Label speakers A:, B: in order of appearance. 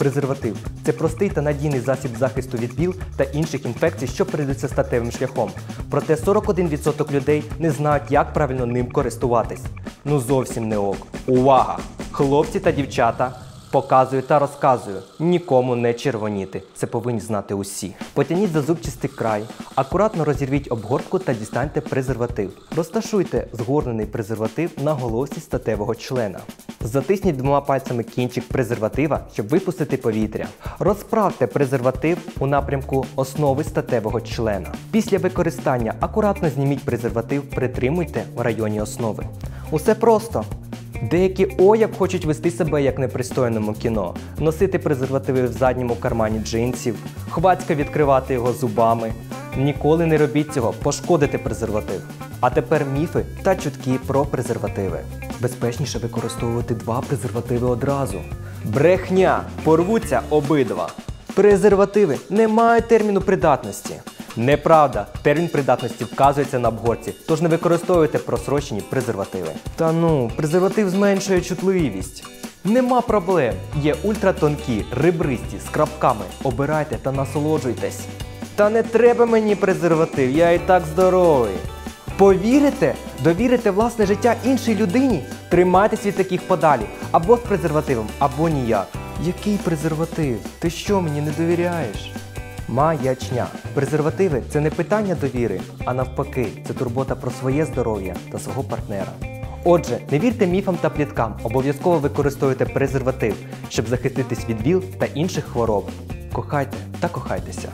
A: Презерватив це простий та надійний засіб захисту від ВІЛ та інших інфекцій, що передаються статевим шляхом. Проте 41% людей не знають, як правильно ним користуватись. Ну зовсім не ок. Увага! Хлопці та дівчата. Показую та розказую. Нікому не червоніти. Це повинні знати усі. Потяніть за зубчастий край, акуратно розірвіть обгортку та дістаньте презерватив. Розташуйте згорнений презерватив на головці статевого члена. Затисніть двома пальцями кінчик презерватива, щоб випустити повітря. Розправте презерватив у напрямку основи статевого члена. Після використання акуратно зніміть презерватив, притримуйте в районі основи. Усе просто. Деякі о як хочуть вести себе як непристойному кіно, носити презервативи в задньому кармані джинсів, хвацько відкривати його зубами. Ніколи не робіть цього, пошкодите презерватив. А тепер міфи та чутки про презервативи. Безпечніше використовувати два презервативи одразу. Брехня! Порвуться обидва. Презервативи не мають терміну придатності. Неправда, термін придатності вказується на обгорці, тож не використовуйте просрочені презервативи. Та ну, презерватив зменшує чутливість. Нема проблем. Є ультратонкі, ребристі, з крапками. Обирайте та насолоджуйтесь. Та не треба мені презерватив, я і так здоровий. Повірите? Довірите власне життя іншій людині? Тримайтесь від таких подалі. Або з презервативом, або ніяк. Який презерватив? Ти що мені не довіряєш? Маячня. Презервативи це не питання довіри, а навпаки, це турбота про своє здоров'я та свого партнера. Отже, не вірте міфам та пліткам, обов'язково використовуйте презерватив, щоб захиститись від ВІЛ та інших хвороб. Кохайте та кохайтеся.